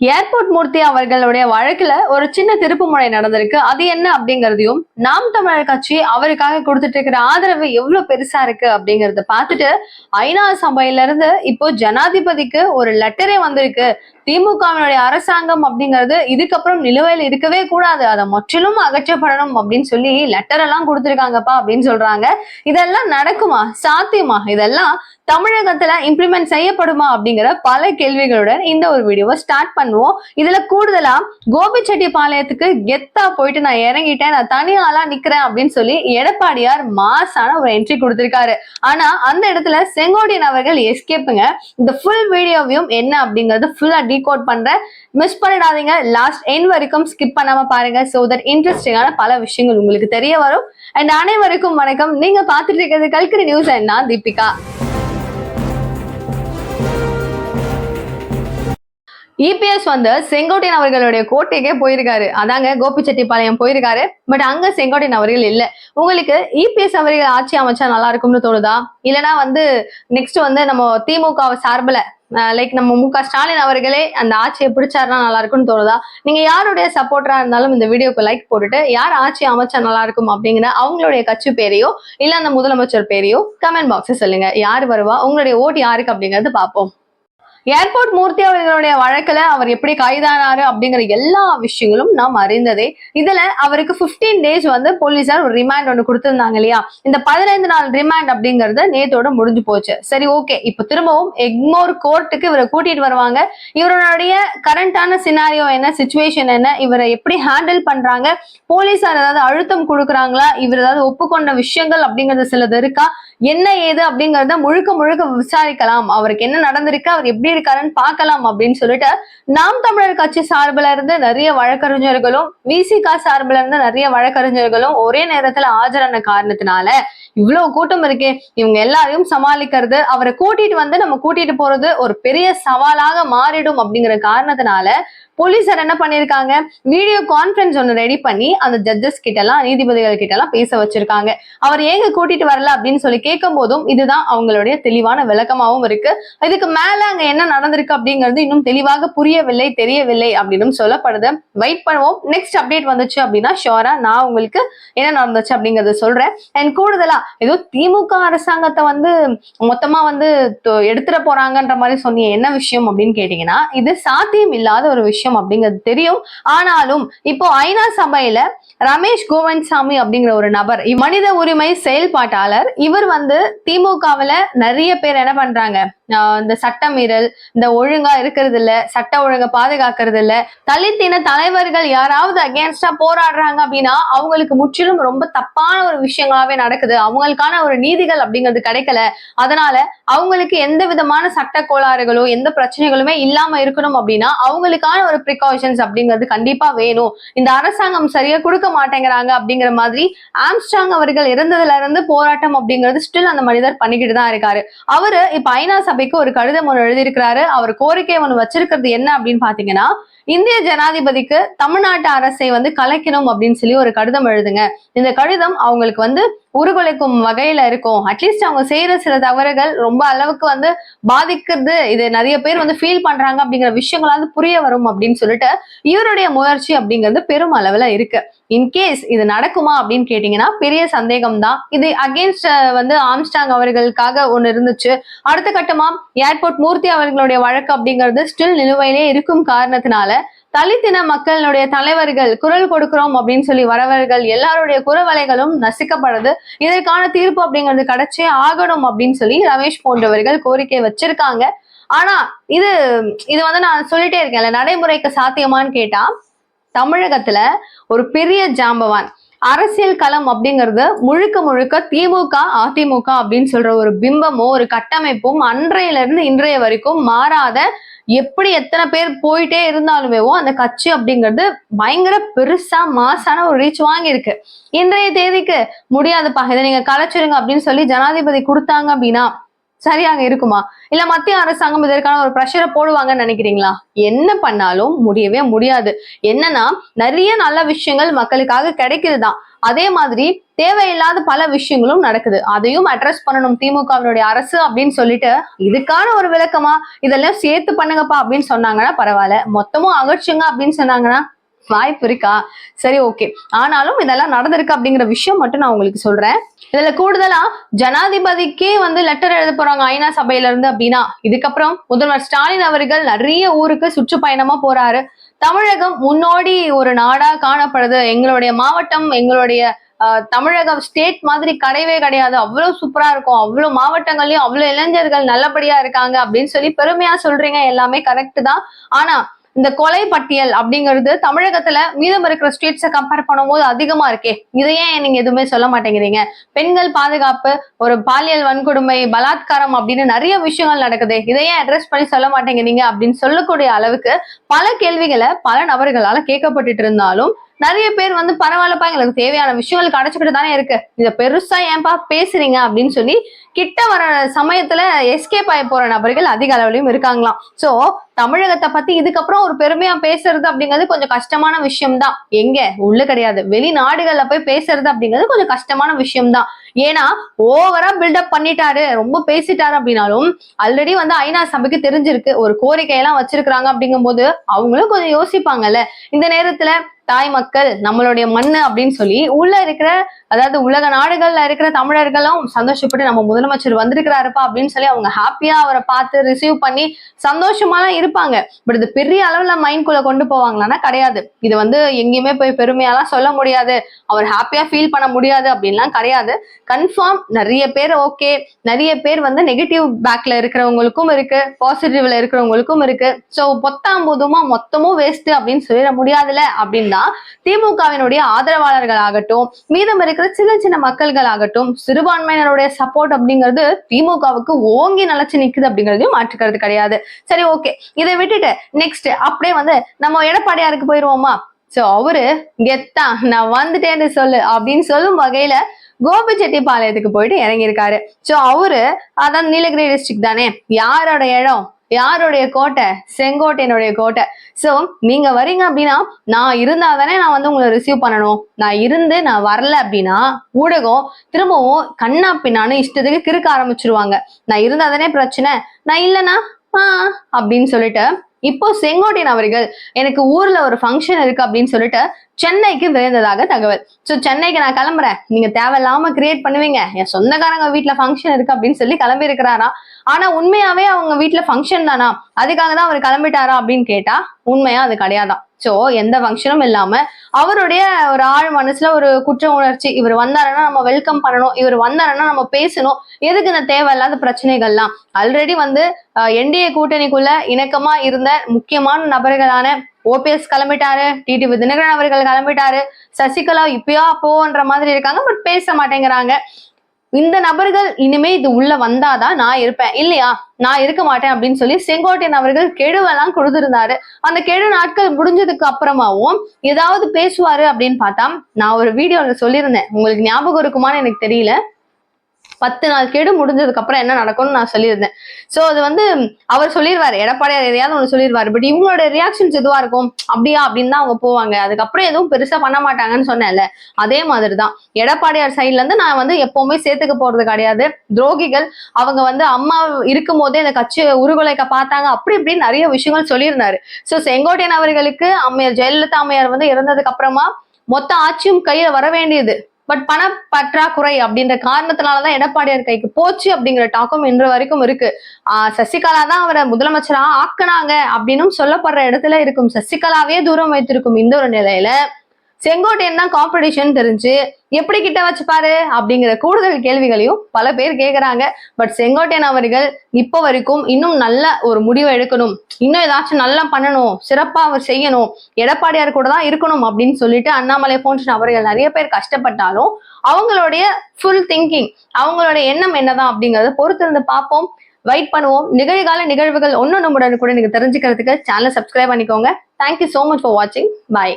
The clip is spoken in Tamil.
ஏர்போர்ட் மூர்த்தி அவர்களுடைய வழக்குல ஒரு சின்ன திருப்புமுனை நடந்திருக்கு. அது என்ன அப்படிங்கறதையும் நாம் தமிழர் கட்சி அவருக்காக கொடுத்துட்டு இருக்கிற ஆதரவு எவ்வளவு பெருசா இருக்கு அப்படிங்கறத பார்த்துட்டு ஐநா சபையில இருந்து இப்போ ஜனாதிபதிக்கு ஒரு லெட்டரே வந்திருக்கு. திமுகவினுடைய அரசாங்கம் அப்படிங்கிறது இதுக்கப்புறம் நிலுவையில் இருக்கவே கூடாது. அதை முற்றிலும் அகற்றப்படணும் அப்படின்னு சொல்லி லெட்டர் எல்லாம் கொடுத்துருக்காங்கப்பா அப்படின்னு சொல்றாங்க. இதெல்லாம் நடக்குமா? சாத்தியமா? இதெல்லாம் தமிழகத்துல இம்ப்ளிமெண்ட் செய்யப்படுமா அப்படிங்கிற பல கேள்விகளுடன் இந்த ஒரு வீடியோவை ஸ்டார்ட் பண்ணுவோம். இதுல கூடுதலா கோபிச்செட்டிப்பாளையத்துக்கு கெத்தா போயிட்டு நான் இறங்கிட்டேன். நான் தனியாளா நிக்கிறேன் அப்படின்னு சொல்லி எடப்பாடியார் மாசான ஒரு என்ட்ரி கொடுத்திருக்காரு. ஆனா அந்த இடத்துல செங்கோடியன் அவர்கள் எஸ்கேப்புங்க இந்த ஃபுல் வீடியோவையும் என்ன அப்படிங்கறது ஃபுல்லா டீகோட் பண்றேன் மிஸ் பண்ணிடாதீங்க. லாஸ்ட் எண்ட் வரைக்கும் ஸ்கிப் பண்ணாம பாருங்க. சோ தட் இன்ட்ரெஸ்டிங்கான பல விஷயங்கள் உங்களுக்கு தெரிய வரும். அண்ட் அனைவருக்கும் வணக்கம். நீங்க பாத்துட்டு இருக்கிறது கல்கரி நியூஸ் அண்ட் நான் தீபிகா. இபிஎஸ் வந்து செங்கோட்டையன் அவர்களுடைய கோட்டைக்கே போயிருக்காரு. அதாங்க கோபிச்செட்டிப்பாளையம் போயிருக்காரு. பட் அங்க செங்கோட்டையன் அவர்கள் இல்ல. உங்களுக்கு இபிஎஸ் அவர்கள் ஆட்சி அமைச்சா நல்லா இருக்கும்னு தோணுதா? இல்லனா வந்து நெக்ஸ்ட் வந்து நம்ம திமுக சார்பில் லைக் நம்ம மு க ஸ்டாலின் அவர்களே அந்த ஆட்சியை பிடிச்சாருன்னா நல்லா இருக்கும்னு தோணுதா? நீங்க யாருடைய சப்போர்ட்டரா இருந்தாலும் இந்த வீடியோக்கு லைக் போட்டுட்டு யார் ஆட்சி அமைச்சா நல்லா இருக்கும் அப்படிங்கிற அவங்களுடைய கட்சி பேரையோ இல்ல அந்த முதலமைச்சர் பேரையோ கமெண்ட் பாக்ஸ் சொல்லுங்க. யார் வருவா? உங்களுடைய ஓட்டு யாருக்கு அப்படிங்கறது பார்ப்போம். ஏர்போர்ட் மூர்த்தி அவர்களுடைய வழக்குல அவர் எப்படி கைதானாரு அப்படிங்கிற எல்லா விஷயங்களும் நாம் அறிந்ததே. இதுல அவருக்கு 15 டேஸ் வந்து போலீசார் ஒரு ரிமாண்ட் ஒன்று கொடுத்திருந்தாங்க இல்லையா? இந்த பதினைந்து நாள் ரிமாண்ட் அப்படிங்கிறது நேத்தோட முடிஞ்சு போச்சு. சரி ஓகே இப்ப திரும்பவும் எக்மோர் கோர்ட்டுக்கு இவரை கூட்டிட்டு வருவாங்க. இவருடைய கரண்டான சினாரியோ என்ன சுச்சுவேஷன் என்ன இவரை எப்படி ஹேண்டில் பண்றாங்க? போலீசார் ஏதாவது அழுத்தம் கொடுக்குறாங்களா? இவர் ஏதாவது ஒப்புக்கொண்ட விஷயங்கள் அப்படிங்கிறது சிலது இருக்கா? என்ன ஏது அப்படிங்கறத முழுக்க முழுக்க விசாரிக்கலாம். அவருக்கு என்ன நடந்திருக்கு? அவர் எப்படி இருக்காருன்னு பார்க்கலாம் அப்படின்னு சொல்லிட்டு நாம் தமிழர் கட்சி சார்பில் இருந்து நிறைய வழக்கறிஞர்களும் விசிகா சார்பில் இருந்து நிறைய வழக்கறிஞர்களும் ஒரே நேரத்துல ஆஜரான காரணத்தினால இவ்வளவு கூட்டம் இருக்கே. இவங்க எல்லாரையும் சமாளிக்கிறது அவரை கூட்டிட்டு வந்து நம்ம கூட்டிட்டு போறது ஒரு பெரிய சவாலாக மாறிடும் அப்படிங்கிற காரணத்தினால போலீசார் என்ன பண்ணிருக்காங்க? வீடியோ கான்ஃபரன்ஸ் ஒன்று ரெடி பண்ணி அந்த ஜட்ஜஸ் கிட்ட எல்லாம் நீதிபதிகள் கிட்ட எல்லாம் பேச வச்சிருக்காங்க. அவர் ஏங்க கூட்டிட்டு வரல அப்படின்னு சொல்லி கேட்கும் போதும் இதுதான் அவங்களுடைய தெளிவான விளக்கமாவும் இருக்கு. இதுக்கு மேல அங்க என்ன நடந்திருக்கு அப்படிங்கிறது இன்னும் தெளிவாக புரியவில்லை தெரியவில்லை அப்படின்னு சொல்லப்படுது. வெயிட் பண்ணுவோம். நெக்ஸ்ட் அப்டேட் வந்துச்சு அப்படின்னா ஷோரா நான் உங்களுக்கு என்ன நடந்துச்சு அப்படிங்கறத சொல்றேன். அண்ட் கூடுதலா ஏதோ திமுக அரசாங்கத்தை வந்து மொத்தமா வந்து எடுத்துட போறாங்கன்ற மாதிரி சொன்னீங்க என்ன விஷயம் அப்படின்னு கேட்டீங்கன்னா இது சாத்தியம் இல்லாத ஒரு விஷயம். அப்படிங்கிறது தெரியும். ஆனாலும் இப்போ ஐநா சபையில ரமேஷ் கோவிந்த்சாமி அப்படிங்கிற ஒரு நபர் மனித உரிமை செயல்பாட்டாளர் இவர் வந்து திமுகவுல நிறைய பேர் என்ன பண்றாங்க? இந்த சட்ட மீறல் இந்த ஒழுங்கா இருக்கிறது இல்ல சட்ட ஒழுங்கை பாதுகாக்கிறது இல்ல தலித்தின தலைவர்கள் யாராவது அகேன்ஸ்டா போராடுறாங்க அப்படின்னா அவங்களுக்கு முற்றிலும் ரொம்ப தப்பான ஒரு விஷயங்களாவே நடக்குது. அவங்களுக்கான ஒரு நீதிகள் அப்படிங்கிறது கிடைக்கல. அதனால அவங்களுக்கு எந்த விதமான சட்ட கோளாறுகளோ எந்த பிரச்சனைகளுமே இல்லாம இருக்கணும் அப்படின்னா அவங்களுக்கான ஒரு ப்ரிகாஷன்ஸ் அப்படிங்கிறது கண்டிப்பா வேணும். இந்த அரசாங்கம் சரியா கொடுக்க மாட்டேங்கிறாங்க அப்படிங்கிற மாதிரி ஆம்ஸ்டாங் அவர்கள் இருந்ததுல இருந்து போராட்டம் அப்படிங்கிறது ஸ்டில் அந்த மனிதர் பண்ணிக்கிட்டு தான் இருக்காரு. அவரு இப்ப ஐநா சபைக்கு ஒரு கடிதம் ஒன்று எழுதியிருக்கிறாரு. அவர் கோரிக்கை ஒன்று வச்சிருக்கிறது என்ன அப்படின்னு பாத்தீங்கன்னா இந்திய ஜனாதிபதிக்கு தமிழ்நாட்டு அரசை வந்து கலைக்கணும் அப்படின்னு சொல்லி ஒரு கடிதம் எழுதுங்க. இந்த கடிதம் அவங்களுக்கு வந்து உருகுலைக்கும் வகையில இருக்கும். அட்லீஸ்ட் அவங்க செய்யற சில தவறுகள் ரொம்ப அளவுக்கு வந்து பாதிக்கிறது. இது நிறைய பேர் வந்து ஃபீல் பண்றாங்க அப்படிங்கிற விஷயங்களாவது புரிய வரும் அப்படின்னு சொல்லிட்டு இவருடைய முயற்சி அப்படிங்கிறது பெரும் அளவுல இருக்கு. இன்கேஸ் இது நடக்குமா அப்படின்னு கேட்டீங்கன்னா பெரிய சந்தேகம் தான் இது அகேன்ஸ்ட் வந்து ஆம்ஸ்டாங் அவர்களுக்காக ஒன்னு இருந்துச்சு. அடுத்த கட்டமா ஏர்போர்ட் மூர்த்தி அவர்களுடைய வழக்கு அப்படிங்கிறது ஸ்டில் நிலுவையிலே இருக்கும் காரணத்தினால தலித்தின மக்களுடைய தலைவர்கள் குரல் கொடுக்கிறோம் அப்படின்னு சொல்லி வரவர்கள் எல்லாருடைய குரவலைகளும் நசுக்கப்படுது. இதற்கான தீர்ப்பு அப்படிங்கிறது கிடைச்சே ஆகணும் அப்படின்னு சொல்லி ரமேஷ் போன்றவர்கள் கோரிக்கை வச்சிருக்காங்க. ஆனா இது இது வந்து நான் சொல்லிட்டே இருக்கேன்ல நடைமுறைக்கு சாத்தியமான்னு கேட்டா தமிழகத்துல ஒரு பெரிய ஜாம்பவான். அரசியல் களம் அப்படிங்கிறது முழுக்க முழுக்க திமுக அதிமுக அப்படின்னு சொல்ற ஒரு பிம்பமோ ஒரு கட்டமைப்பும் அன்றையில இருந்து இன்றைய வரைக்கும் மாறாத எப்படி எத்தனை பேர் போயிட்டே இருந்தாலுமேவோ அந்த கட்சி அப்படிங்கிறது பயங்கர பெருசா மாசான ஒரு ரீச் வாங்கியிருக்கு. இன்றைய தேதிக்கு முடியாதுப்பா இதை நீங்க கலைச்சிருங்க அப்படின்னு சொல்லி ஜனாதிபதி கொடுத்தாங்க அப்படின்னா சரியாக இருக்குமா? இல்ல மத்திய அரசாங்கம் இதற்கான ஒரு ப்ரெஷரை போடுவாங்கன்னு நினைக்கிறீங்களா? என்ன பண்ணாலும் முடியவே முடியாது. என்னன்னா நிறைய நல்ல விஷயங்கள் மக்களுக்காக கிடைக்குதுதான். அதே மாதிரி தேவையில்லாத பல விஷயங்களும் நடக்குது. அதையும் அட்ரஸ் பண்ணணும் திமுகவினுடைய அரசு அப்படின்னு சொல்லிட்டு இதுக்கான ஒரு விளக்கமா இதெல்லாம் சேர்த்து பண்ணுங்கப்பா அப்படின்னு சொன்னாங்கன்னா பரவாயில்ல. மொத்தமும் அகற்றுங்க அப்படின்னு சொன்னாங்கன்னா வாய்ப்பு இருக்கா? சரி ஓகே ஆனாலும் இதெல்லாம் நடந்திருக்கு அப்படிங்கிற விஷயம் மட்டும் நான் உங்களுக்கு சொல்றேன். இதுல கூடுதலா ஜனாதிபதிக்கே வந்து லெட்டர் எழுத போறாங்க ஐநா சபையில இருந்து அப்படின்னா இதுக்கப்புறம் முதல்வர் ஸ்டாலின் அவர்கள் நிறைய ஊருக்கு சுற்றுப்பயணமா போறாரு. தமிழகம் முன்னோடி ஒரு நாடா காணப்படுது. எங்களுடைய மாவட்டம் எங்களுடைய தமிழகம் ஸ்டேட் மாதிரி கிடையவே கிடையாது. அவ்வளவு சூப்பரா இருக்கும். அவ்வளவு மாவட்டங்கள்லயும் அவ்வளவு இளைஞர்கள் நல்லபடியா இருக்காங்க அப்படின்னு சொல்லி பெருமையா சொல்றீங்க. எல்லாமே கரெக்ட் தான். ஆனா இந்த கொலை பட்டியல் அப்படிங்கிறது தமிழகத்துல மீதம் இருக்கிற ஸ்டேட்ஸை கம்பேர் பண்ணும்போது அதிகமா இருக்கே. இதை ஏன் நீங்க எதுவுமே சொல்ல மாட்டேங்கிறீங்க? பெண்கள் பாதுகாப்பு ஒரு பாலியல் வன்கொடுமை பலாத்காரம் அப்படின்னு நிறைய விஷயங்கள் நடக்குது. இதையே அட்ரஸ் பண்ணி சொல்ல மாட்டேங்கிறீங்க அப்படின்னு சொல்லக்கூடிய அளவுக்கு பல கேள்விகளை பல நபர்களால கேட்கப்பட்டுட்டு இருந்தாலும் நிறைய பேர் வந்து பரவாயில்லப்பா எங்களுக்கு தேவையான விஷயங்கள் கிடைச்சிக்கிட்டு தானே இருக்கு. இத பெருசா ஏன்பா பேசுறீங்க அப்படின்னு சொல்லி கிட்ட வர சமயத்துல எஸ்கேப் ஆகி போற நபர்கள் அதிக அளவுலயும் இருக்காங்களாம். சோ தமிழகத்தை பத்தி இதுக்கப்புறம் ஒரு பெருமையா பேசுறது அப்படிங்கிறது கொஞ்சம் கஷ்டமான விஷயம்தான். எங்க? உள்ள கிடையாது. வெளிநாடுகள்ல போய் பேசுறது அப்படிங்கிறது கொஞ்சம் கஷ்டமான விஷயம்தான். ஏன்னா ஓவரா பில்டப் பண்ணிட்டாரு. ரொம்ப பேசிட்டாரு அப்படின்னாலும் ஆல்ரெடி வந்து ஐநா சபைக்கு தெரிஞ்சிருக்கு. ஒரு கோரிக்கையெல்லாம் வச்சிருக்காங்க அப்படிங்கும்போது அவங்களும் கொஞ்சம் யோசிப்பாங்கல்ல. இந்த நேரத்துல தாய் மக்கள் நம்மளுடைய மண்ணு அப்படின்னு சொல்லி உள்ள இருக்கிற அதாவது உலக நாடுகள்ல இருக்கிற தமிழர்களும் சந்தோஷப்பட்டு நம்ம முதலமைச்சர் வந்திருக்கிறாருப்பா அப்படின்னு சொல்லி அவங்க ஹாப்பியா அவரை பார்த்து ரிசீவ் பண்ணி சந்தோஷமாலாம் இருப்பாங்க. பட் இது பெரிய அளவுல மைண்ட்குள்ள கொண்டு போவாங்களான்னா கிடையாது. இது வந்து எங்கேயுமே போய் பெருமையாலாம் சொல்ல முடியாது. அவர் ஹாப்பியா ஃபீல் பண்ண முடியாது அப்படின்லாம் கிடையாது. கன்ஃபார்ம் நிறைய பேர் ஓகே நிறைய பேர் வந்து நெகட்டிவ் பேக்ல இருக்கிறவங்களுக்கும் இருக்கு. பாசிட்டிவ்ல இருக்கிறவங்களுக்கும் இருக்கு. ஸோ பொத்தாம்பூதுமா மொத்தமும் வேஸ்ட் அப்படின்னு சொல்லிட முடியாதுல அப்படின்னா திமுகவினுடைய ஆதரவாளர்கள் ஆகட்டும் மீதம் இருக்கிற சின்ன சின்ன மக்கள்கள் ஆகட்டும் சிறுபான்மையினருடைய சப்போர்ட் அப்படிங்கிறது திமுகவுக்கு ஓங்கி நிலைச்சு நிக்குது அப்படிங்கிறதையும் மாற்றுக்கிறது கிடையாது. சரி ஓகே இதை விட்டுட்டு நெக்ஸ்ட் அப்படியே வந்து நம்ம எடப்பாடியாருக்கு போயிருவோமா? சோ அவரு கெத்தா நான் வந்துட்டேன்னு சொல்லு அப்படின்னு சொல்லும் வகையில கோபிச்செட்டிப்பாளையத்துக்கு போயிட்டு இறங்கியிருக்காரு. சோ அவரு அதான் நீலகிரி டிஸ்ட்ரிக்ட் தானே? யாரோட இடம்? யாருடைய கோட்டை? செங்கோட்டையனுடைய கோட்டை. சோ நீங்க வரீங்க அப்படின்னா நான் இருந்தா தானே நான் வந்து உங்களை ரிசீவ் பண்ணணும். நான் இருந்து நான் வரல அப்படின்னா ஊடகம் திரும்பவும் கண்ணா பின்னான்னு இஷ்டத்துக்கு கிறுக்க ஆரம்பிச்சிருவாங்க. நான் இருந்தா தானே பிரச்சனை. நான் இல்லைனா ஆ அப்படின்னு சொல்லிட்டு இப்போ செங்கோட்டையன் அவர்கள் எனக்கு ஊர்ல ஒரு ஃபங்க்ஷன் இருக்கு அப்படின்னு சொல்லிட்டு சென்னைக்கு விரைந்ததாக தகவல். சோ சென்னைக்கு நான் கிளம்புறேன். நீங்க தேவையில்லாம கிரியேட் பண்ணுவீங்க. என் சொந்தக்காரங்க வீட்டுல ஃபங்க்ஷன் இருக்கு அப்படின்னு சொல்லி கிளம்பி இருக்கிறாரா ஆனா உண்மையாவே அவங்க வீட்டுல ஃபங்க்ஷன் தானா? அதுக்காக தான் அவர் கிளம்பிட்டாரா அப்படின்னு கேட்டா உண்மையா அது கிடையாதான். சோ எந்த ஃபங்க்ஷனும் இல்லாம அவருடைய ஒரு ஆள் மனசுல ஒரு குற்ற உணர்ச்சி. இவர் வந்தாருன்னா நம்ம வெல்கம் பண்ணணும். இவர் வந்தாருன்னா நம்ம பேசணும். எதுக்கு இந்த தேவையில்லாத பிரச்சனைகள்லாம்? ஆல்ரெடி வந்து என்டிஏ கூட்டணிக்குள்ள இணக்கமா இருந்த முக்கியமான நபர்களான ஓபிஎஸ் கிளம்பிட்டாரு டிடிவி தினகரன் அவர்கள் கிளம்பிட்டாரு. சசிகலா இப்பயோ போன்ற மாதிரி இருக்காங்க பட் பேச மாட்டேங்கிறாங்க. இந்த நபர்கள் இனிமே இது உள்ள வந்தாதான் நான் இருப்பேன். இல்லையா? நான் இருக்க மாட்டேன் அப்படின்னு சொல்லி செங்கோட்டையன் அவர்கள் கெடுவெல்லாம் கொடுத்திருந்தாரு. அந்த கெடு நாட்கள் முடிஞ்சதுக்கு அப்புறமாவும் ஏதாவது பேசுவாரு அப்படின்னு பார்த்தா நான் ஒரு வீடியோல சொல்லியிருந்தேன். உங்களுக்கு ஞாபகம் இருக்குமான்னு எனக்கு தெரியல. பத்து நாள் கெடு முடிஞ்சதுக்கு அப்புறம் என்ன நடக்கும்னு நான் சொல்லியிருந்தேன். சோ அது வந்து அவர் சொல்லிடுவாரு எடப்பாடியார் எதையாவது ஒன்று சொல்லிடுவாரு பட் இவங்களோட ரியாக்ஷன்ஸ் எதுவா இருக்கும்? அப்படியா? அப்படின்னு தான் அவங்க போவாங்க. அதுக்கப்புறம் எதுவும் பெருசா பண்ண மாட்டாங்கன்னு சொன்னேன்ல. அதே மாதிரி தான் எடப்பாடியார் சைட்ல இருந்து நான் வந்து எப்பவுமே சேர்த்துக்க போறது கிடையாது. துரோகிகள் அவங்க வந்து அம்மா இருக்கும் போதே இந்த கட்சி உருகுலைக்க பார்த்தாங்க. அப்படி இப்படி நிறைய விஷயங்கள் சொல்லியிருந்தாரு. சோ செங்கோட்டையன் அவர்களுக்கு அம்மையார் ஜெயலலிதா அம்மையார் வந்து இறந்ததுக்கு அப்புறமா மொத்த ஆட்சியும் கையில வர வேண்டியது. பட் பண பற்றாக்குறை அப்படின்ற காரணத்தினாலதான் எடப்பாடியார் கைக்கு போச்சு அப்படிங்கிற டாக்கும் இன்று வரைக்கும் இருக்கு. ஆஹ் சசிகலா தான் அவரை முதலமைச்சரா ஆக்குனாங்க அப்படின்னும் சொல்லப்படுற இடத்துல இருக்கும். சசிகலாவே தூரம் வைத்திருக்கும் இந்த ஒரு நிலையில செங்கோட்டையன் தான் காம்படிஷன் தெரிஞ்சு எப்படி கிட்ட வச்சுப்பாரு அப்படிங்கிற கூடுதல் கேள்விகளையும் பல பேர் கேட்குறாங்க பட் செங்கோட்டையன் அவர்கள் இப்போ வரைக்கும் இன்னும் நல்ல ஒரு முடிவை எடுக்கணும். இன்னும் ஏதாச்சும் நல்லா பண்ணணும் சிறப்பாக அவர் செய்யணும் எடப்பாடியார் கூட தான் இருக்கணும் அப்படின்னு சொல்லிட்டு அண்ணாமலை போன்ற நபர்கள் நிறைய பேர் கஷ்டப்பட்டாலும் அவங்களுடைய ஃபுல் திங்கிங் அவங்களோட எண்ணம் என்னதான் அப்படிங்கிறத பொறுத்திருந்து பார்ப்போம். வெயிட் பண்ணுவோம். நிகழ்கால நிகழ்வுகள் ஒன்று நம்முடன் கூட நீங்கள் தெரிஞ்சுக்கிறதுக்கு சேனலை சப்ஸ்கிரைப் பண்ணிக்கோங்க. Thank you so much for வாட்சிங் பை